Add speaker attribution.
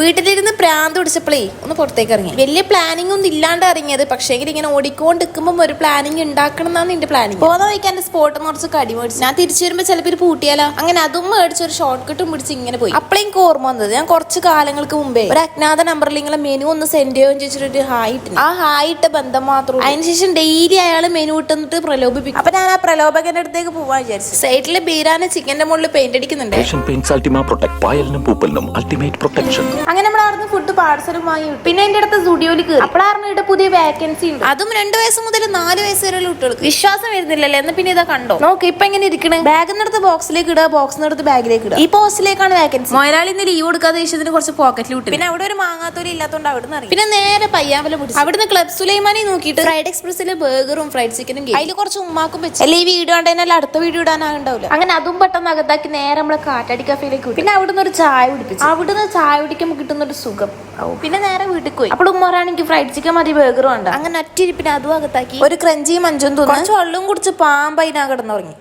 Speaker 1: വീട്ടിലിരുന്ന് പ്രാന്ത് പിടിച്ചപ്പോഴേ ഒന്ന് പുറത്തേക്ക് ഇറങ്ങി. വലിയ പ്ലാനിങ് ഒന്നും ഇല്ലാണ്ട് ഇറങ്ങിയത്. പക്ഷേ ഇങ്ങനെ ഓടിക്കൊണ്ട് നിൽക്കുമ്പോൾ ഒരു പ്ലാനിങ് ഉണ്ടാക്കണം എന്നാണ് എന്റെ പ്ലാനിങ് പോകുന്ന വഴിക്ക് എന്റെ സ്പോട്ട് കുറച്ച് കടി മേടിച്ചു. ഞാൻ തിരിച്ചു വരുമ്പോൾ ചിലപ്പോൾ ഇത് പൂട്ടിയാലോ? അങ്ങനെ അതും മേടിച്ച് ഒരു ഷോർട്ട് കട്ടും പിടിച്ച് ഇങ്ങനെ പോയി. അപ്പോഴേ എനിക്ക് ഓർമ്മ വന്നത്. ഞാൻ കുറച്ച് കാലങ്ങൾക്ക് മുമ്പേ ഒരു അജ്ഞാത നമ്പറിൽ ഇങ്ങനെ മെനു ഒന്ന് സെൻഡ് ചെയ്യുകയും ചോദിച്ചിട്ട് ഒരു ഹായ് ഇട്ടു ആ ഹായ് ഇട്ട ബന്ധം മാത്രം അതിനുശേഷം ഡെയിലി അയാൾ മെനു ഇട്ടെന്നിട്ട് പ്രലോഭിപ്പിക്കും. അപ്പൊ ഞാൻ ആ പ്രലോഭകന്റെ അടുത്തേക്ക് പോവാൻ വിചാരിച്ചു. സൈഡിൽ ബീരാനെ ചിക്കന്റെ മുകളിൽ പെയിന്റ് അടിക്കുന്നുണ്ട്.
Speaker 2: പ്രൊട്ടക്ട് പായലിനും പൂപ്പലിനും അൾട്ടിമേറ്റ് പ്രൊട്ടക്ഷൻ
Speaker 1: അങ്ങനെ നമ്മൾ അവിടുന്ന് ഫുഡ് പാർസലും വാങ്ങി പിന്നെ എന്റെ അടുത്ത് സ്റ്റുഡിയോയിൽ കയറി. അപ്പോഴാണ് ഇവിടെ പുതിയ വേക്കൻസി ഉണ്ട്. അതും രണ്ട് വയസ്സ് മുതൽ നാല് വയസ്സ് വരെയുള്ള കുട്ടികൾക്ക്. വിശ്വാസം വരുന്നില്ലല്ലേ? എന്ന് പിന്നെ ഇതാ കണ്ടോ? നോക്ക് ഇപ്പൊ എങ്ങനെ ഇരിക്കണേ? ബാഗിനടുത്ത് ബോക്സിലേക്ക് ഇടുക ബോക്സിനടുത്ത് ബാഗിലേക്ക് ഇടുക. ഈ പോസ്റ്റിലേക്കാണ് വേക്കൻസി മൊയലാളി ഇന്ന് ലീവ് കൊടുക്കാതെ ദേശത്തിന് കുറച്ച് പോക്കറ്റിൽ വിട്ടു പിന്നെ അവിടെ ഒരു മാങ്ങാത്തോരി ഇല്ലാത്തോണ്ട് അവിടെ നിന്ന് പിന്നെ നേരെ പയ്യാമ്പലം പിടിച്ചു അവിടുന്ന് ക്ലബ് സുലൈമാനി നോക്കിയിട്ട് ഫ്രൈഡ് എക്സ്പ്രസിലെ ബർഗറും ഫ്രൈഡ് ചിക്കനും അതിൽ കുറച്ച് ഉമ്മാക്കും വെച്ചു. അല്ലെ ഈ വീഡിയോ കണ്ടതിനാൽ അടുത്ത വീഡിയോ ഇടാനാകണ്ടാവില്ല അങ്ങനെ അതും പെട്ടെന്ന് അകത്താക്കി നേരെ നമ്മളെ കാറ്റാടി കഫേയിലേക്ക് പിന്നെ അവിടുന്ന് ഒരു ചായ കുടിപ്പിച്ചു. അവിടുന്ന് ചായ കുടിക്കുമ്പോൾ കിട്ടുന്ന ഒരു സുഖം. പിന്നെ നേരെ വീട്ടിൽ പോയി. അപ്പോൾ ഉമ്മറാണെങ്കിൽ ഫ്രൈഡ് ചിക്കൻ മതി ബേഗറും ഉണ്ട് അങ്ങനെ ഒറ്റിരിപ്പിന് അതും അകത്താക്കി. ഒരു ക്രഞ്ചിയും മഞ്ചും തോന്നുന്നു കുറച്ച് വെള്ളം കുടിച്ച് പാമ്പ് അതിനാ കിടന്നുറങ്ങി.